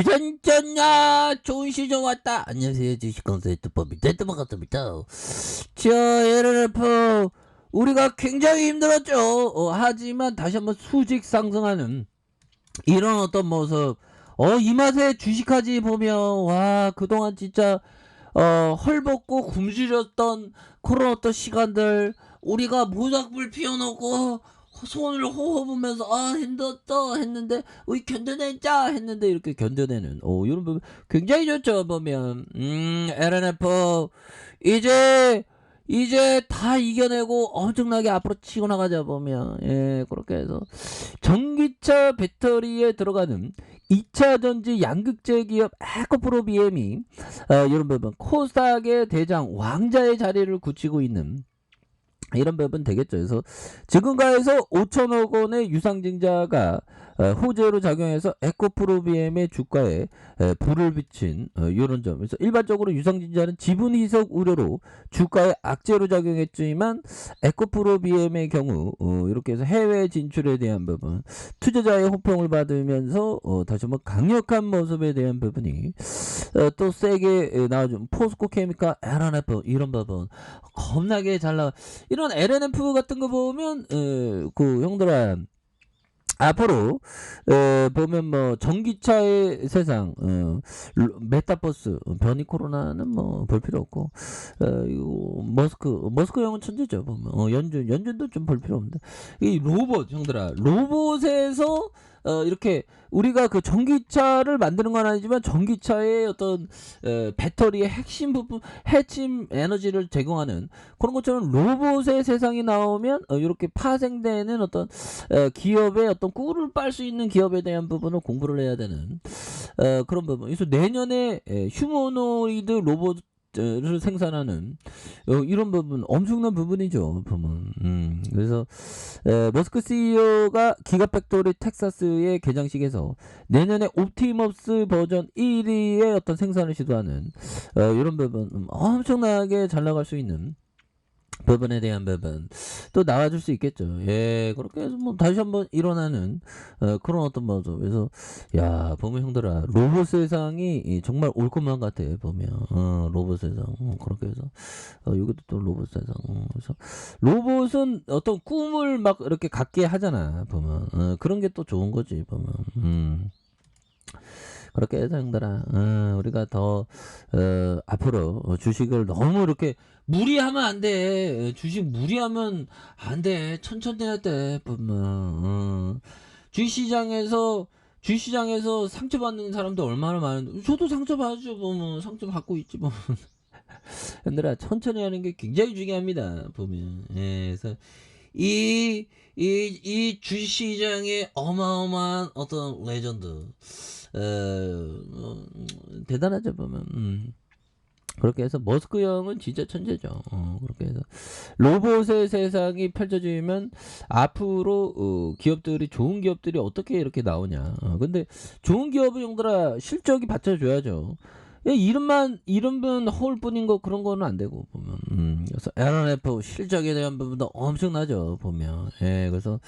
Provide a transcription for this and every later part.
주전전야 좋은 시즌 왔다. 안녕하세요 주식consul 유튜버입니다. 반갑습니다. 자 LLF 우리가 굉장히 힘들었죠. 어, 하지만 다시 한번 수직 상승하는 이런 어떤 모습. 어 이 맛에 주식하지 보면 와 그동안 진짜 어 헐벗고 굶주렸던 그런 어떤 시간들 우리가 모닥불 피워놓고 손을 호흡하면서 아 힘들었다 했는데 우리 견뎌내자 했는데 이렇게 견뎌내는. 오 이런 부분 굉장히 좋죠 보면. 음 LNF 이제 이제 다 이겨내고 엄청나게 앞으로 치고 나가자 보면. 예 그렇게 해서. 전기차 배터리에 들어가는 2차 전지 양극재 기업 에코프로 BM이 어, 이런 부분 코스닥의 대장 왕자의 자리를 굳히고 있는 이런 부분 되겠죠. 그래서 지금가에서 5천억 원의 유상증자가 어, 호재로 작용해서 에코프로비엠의 주가에 에, 불을 비친 어, 이런 점. 그래서 일반적으로 유상증자는 지분 희석 우려로 주가에 악재로 작용했지만 에코프로비엠의 경우 어, 이렇게 해서 해외 진출에 대한 부분, 투자자의 호평을 받으면서 어, 다시 한번 강력한 모습에 대한 부분이 어, 또 세게 에, 나와준 포스코 케미카 LNF 이런 부분 겁나게 잘 나와. 이런 LNF 같은 거 보면 어, 그 형들아 앞으로 어, 보면 뭐 전기차의 세상 어, 로- 메타버스 어, 변이 코로나는 뭐 볼 필요 없고 어, 이거 머스크 머스크 형은 천재죠 보면. 어, 연준 연준도 좀 볼 필요 없는데. 이 로봇 형들아. 로봇에서 어, 이렇게 우리가 그 전기차를 만드는 건 아니지만 전기차의 어떤 어, 배터리의 핵심 부분 핵심 에너지를 제공하는 그런 것처럼 로봇의 세상이 나오면 어, 이렇게 파생되는 어떤 어, 기업의 어떤 꿀을 빨 수 있는 기업에 대한 부분을 공부를 해야 되는 어, 그런 부분. 그래서 내년에 에, 휴머노이드 로봇 을 생산하는 어, 이런 부분 엄청난 부분이죠. 보면. 음, 그래서 에, 머스크 CEO가 기가팩토리 텍사스의 개장식에서 내년에 옵티머스 버전 1위의 어떤 생산을 시도하는 어, 이런 부분 음, 엄청나게 잘 나갈 수 있는 부분에 대한 부분 또 나와줄 수 있겠죠. 예, 그렇게 해서 뭐 다시 한번 일어나는 어, 그런 어떤 모습. 그래서 야 보면 형들아 로봇 세상이 이 정말 올 것만 같아 보면 어, 로봇 세상 어, 그렇게 해서 어, 이것도 또 로봇 세상. 어, 그래서 로봇은 어떤 꿈을 막 이렇게 갖게 하잖아 보면 어, 그런 게 또 좋은 거지 보면. 음. 그렇게 해서 형들아 어, 우리가 더 어, 앞으로 어, 주식을 너무 이렇게 무리하면 안 돼. 주식 무리하면 안 돼. 천천히 해야 돼. 보면 어. 주식시장에서 주식시장에서 상처받는 사람도 얼마나 많은데 저도 상처받죠. 보면 상처 받고 있지 보면. 얘들아 천천히 하는 게 굉장히 중요합니다. 보면 예, 그래서 이 이, 이 주식시장의 어마어마한 어떤 레전드 어, 어, 대단하죠 보면 음. 그렇게 해서 머스크 형은 진짜 천재죠. 어, 그렇게 해서 로봇의 세상이 펼쳐지면 앞으로 어, 기업들이 좋은 기업들이 어떻게 이렇게 나오냐. 어, 근데 좋은 기업은 형들아 실적이 받쳐줘야죠. 야, 이름만 이름은 허울 뿐인 거 그런 거는 안 되고 보면. 음, 그래서 LNF 실적에 대한 부분도 엄청나죠 보면. 예 그래서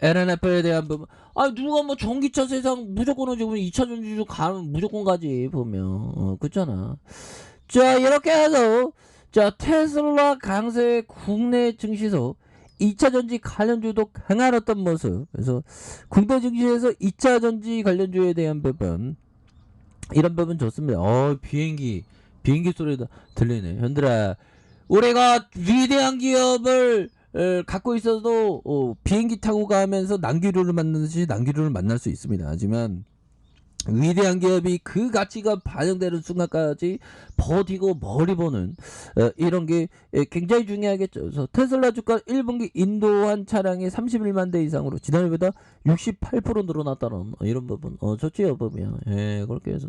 LNF에 대한 부분 아 누가 뭐 전기차 세상 무조건 지금 2차 전지주 가면 무조건 가지 보면. 어 그렇잖아. 자 이렇게 해서 자 테슬라 강세 국내 증시소 2차 전지 관련주도 강한 어떤 모습. 그래서 국내 증시에서 2차 전지 관련주에 대한 부분 이런 부분 좋습니다. 어 비행기 비행기 소리도 들리네. 현들아 우리가 위대한 기업을 어, 갖고 있어도 어, 비행기 타고 가면서 난기류를 만나듯이 난기류를 만날 수 있습니다. 하지만 위대한 기업이 그 가치가 반영되는 순간까지 버티고 머리 보는 어, 이런 게 예, 굉장히 중요하겠죠. 그래서 테슬라 주가 1분기 인도한 차량이 31만 대 이상으로 지난해보다 68% 늘어났다는 어, 이런 부분 어, 좋지요 보면 예 그렇게 해서.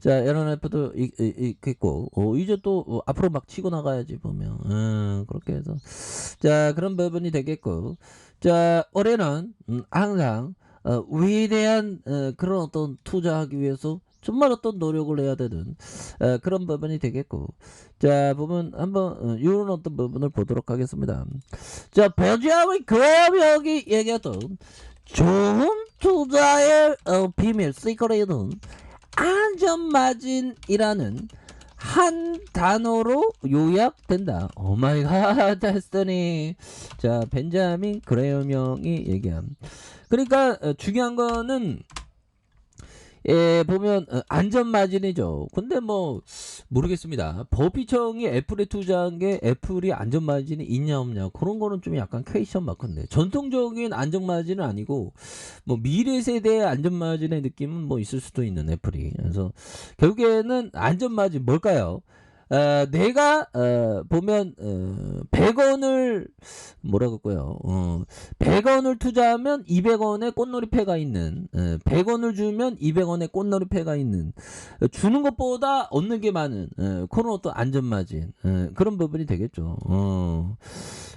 자 LNF도 있겠고 어, 이제 또 어, 앞으로 막 치고 나가야지 보면. 음, 그렇게 해서. 자 그런 부분이 되겠고. 자 올해는 음, 항상 어, 위대한 어, 그런 어떤 투자하기 위해서 정말 어떤 노력을 해야 되는 어, 그런 부분이 되겠고. 자 보면 한번 어, 이런 어떤 부분을 보도록 하겠습니다. 자 버지아의 그여기 얘기했던 좋은 투자의 어, 비밀 시크릿은 안전마진이라는 한 단어로 요약된다. 오마이갓 데스티니. 자, 벤자민 그레엄 형이 얘기함. 그러니까 어, 중요한 거는 예, 보면 어, 안전마진이죠. 근데 뭐 모르겠습니다. 법이청이 애플에 투자한 게 애플이 안전마진이 있냐 없냐 그런 거는 좀 약간 퀘이션 마크인데 전통적인 안전마진은 아니고 뭐 미래 세대의 안전마진의 느낌은 뭐 있을 수도 있는 애플이 그래서 결국에는 안전마진 뭘까요? 어, 내가 어, 보면 어, 100원을 뭐라고 할까요? 어, 100원을 투자하면 200원의 꽃놀이패가 있는 어, 100원을 주면 200원의 꽃놀이패가 있는 어, 주는 것보다 얻는 게 많은 어, 그런 어떤 안전마진 어, 그런 부분이 되겠죠. 어,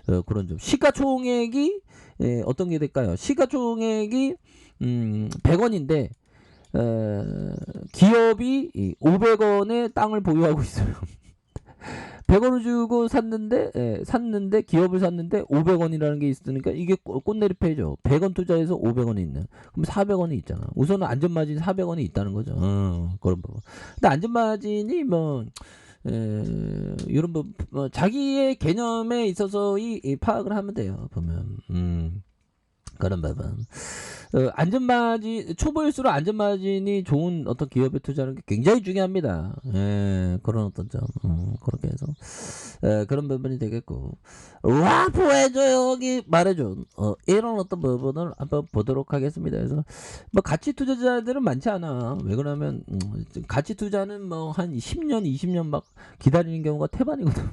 어, 그런 점. 시가총액이 예, 어떤 게 될까요? 시가총액이 음, 100원인데 어, 기업이 이 500원의 땅을 보유하고 있어요. 100원을 주고 샀는데 예, 샀는데 기업을 샀는데 500원이라는 게 있으니까 이게 꽃- 꽃내리패죠. 100원 투자해서 500원이 있는. 그럼 400원이 있잖아. 우선은 안전마진 400원이 있다는 거죠. 어, 그런 부분. 근데 안전마진이 뭐 에, 이런 부 뭐, 자기의 개념에 있어서 이, 이 파악을 하면 돼요. 보면 음. 그런 부분. 어, 안전마진 초보일수록 안전마진이 좋은 어떤 기업에 투자하는 게 굉장히 중요합니다. 예, 그런 어떤 점 음, 그렇게 해서 예, 그런 부분이 되겠고 라포해줘 여기 말해줘 어, 이런 어떤 부분을 한번 보도록 하겠습니다. 그래서 뭐 가치 투자자들은 많지 않아. 왜 그러면 음, 가치 투자는 뭐 한 10년, 20년 막 기다리는 경우가 태반이거든.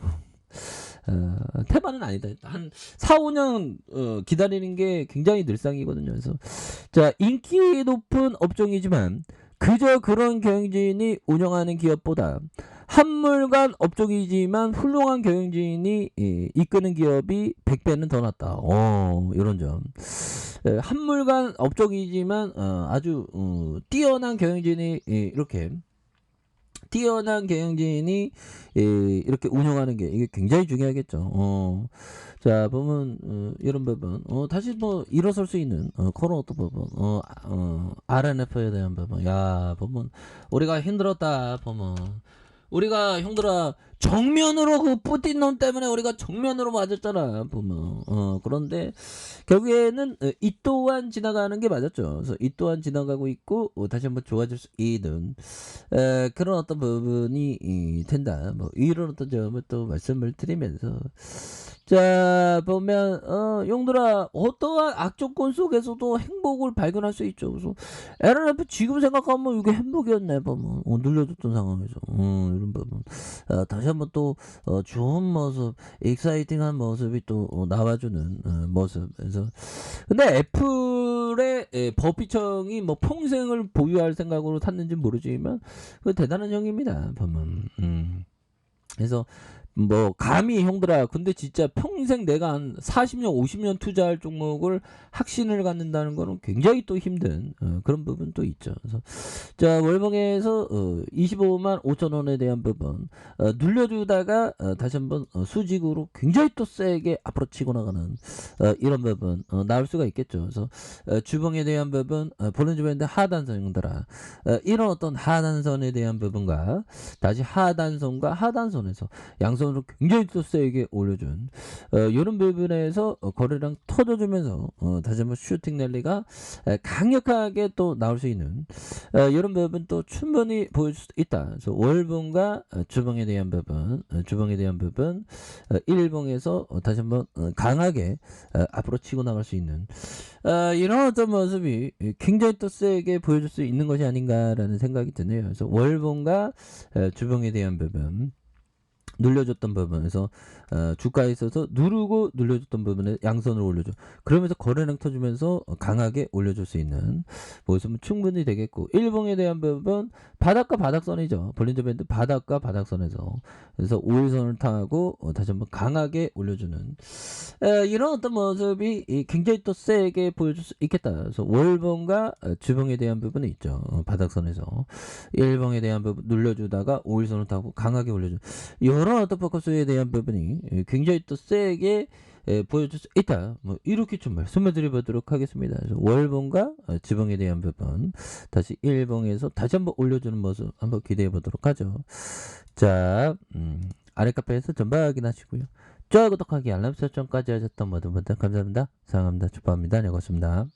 어, 태반은 아니다. 한 4, 5년 어, 기다리는 게 굉장히 늘상이거든요. 그래서 자 인기 높은 업종이지만 그저 그런 경영진이 운영하는 기업보다 한물간 업종이지만 훌륭한 경영진이 예, 이끄는 기업이 100배는 더 낫다. 어, 이런 점. 예, 한물간 업종이지만 어, 아주 어, 뛰어난 경영진이 예, 이렇게 뛰어난 경영진이 예, 이렇게 운영하는 게 이게 굉장히 중요하겠죠. 어. 자 보면 어, 이런 부분 어, 다시 뭐 일어설 수 있는 어, 어떤 부분 어, 어, RNF에 대한 부분 야 보면 우리가 힘들었다 보면 우리가 형들아 정면으로 그 뿌틴 놈 때문에 우리가 정면으로 맞았잖아 보면. 어 그런데 결국에는 어, 이 또한 지나가는 게 맞았죠. 그래서 이 또한 지나가고 있고 어, 다시 한번 좋아질 수 있는 에, 그런 어떤 부분이 이, 된다. 뭐 이런 어떤 점을 또 말씀을 드리면서. 자 보면 어 용들아 어떠한 악조건 속에서도 행복을 발견할 수 있죠. 그래서 LNF 지금 생각하면 이게 행복이었네 보면. 어, 눌려줬던 상황에서. 어, 이런 부분. 어, 다시 한번 또 어, 좋은 모습 익사이팅한 모습이 또 어, 나와주는 어, 모습 그래서 근데 애플의 에, 법비청이 뭐 평생을 보유할 생각으로 탔는지 모르지만 그 대단한 형입니다 보면 음. 그래서 뭐 감히 형들아 근데 진짜 평생 내가 한 40년 50년 투자할 종목을 확신을 갖는다는 거는 굉장히 또 힘든 어, 그런 부분도 있죠. 그래서 자 월봉에서 어, 25만 5천 원에 대한 부분 어, 눌려주다가 어, 다시 한번 어, 수직으로 굉장히 또 세게 앞으로 치고 나가는 어, 이런 부분 어, 나올 수가 있겠죠. 그래서 어, 주봉에 대한 부분 어, 볼린저 밴드 하단선 형들아 어, 이런 어떤 하단선에 대한 부분과 다시 하단선과 하단선에서 양 손으로 굉장히 또 세게 올려준 어, 이런 부분에서 어, 거래량 터져주면서 어, 다시 한번 슈팅 랠리가 에, 강력하게 또 나올 수 있는 어, 이런 부분 또 충분히 보일 수 있다. 그래서 월봉과 어, 주봉에 대한 부분, 어, 주봉에 대한 부분, 어, 일봉에서 어, 다시 한번 어, 강하게 어, 앞으로 치고 나갈 수 있는 어, 이런 어떤 모습이 굉장히 또 세게 보여줄 수 있는 것이 아닌가라는 생각이 드네요. 그래서 월봉과 어, 주봉에 대한 부분. 눌려줬던 부분에서 어, 주가에 있어서 누르고 눌려줬던 부분에 양선을 올려줘. 그러면서 거래량 터주면서 강하게 올려줄 수 있는 모습은 충분히 되겠고 일봉에 대한 부분 바닥과 바닥선이죠. 볼린저 밴드 바닥과 바닥선에서 그래서 5일선을 타고 어, 다시 한번 강하게 올려주는 에, 이런 어떤 모습이 이 굉장히 또 세게 보여줄 수 있겠다. 그래서 월봉과 어, 주봉에 대한 부분이 있죠. 어, 바닥선에서 일봉에 대한 부분 눌려주다가 5일선을 타고 강하게 올려줘. 이런 어떤 포커스에 대한 부분이 예, 굉장히 또 세게 에, 보여줄 수 있다. 뭐 이렇게 좀 말씀을 드려보도록 하겠습니다. 월봉과 어, 지붕에 대한 부분 다시 일봉에서 다시 한번 올려주는 모습 한번 기대해 보도록 하죠. 자, 음, 아래 카페에서 전부 확인하시고요. 좋아요, 구독하기, 알람 설정까지 하셨던 모든 분들 감사합니다. 사랑합니다. 축복합니다. 네, 고맙습니다.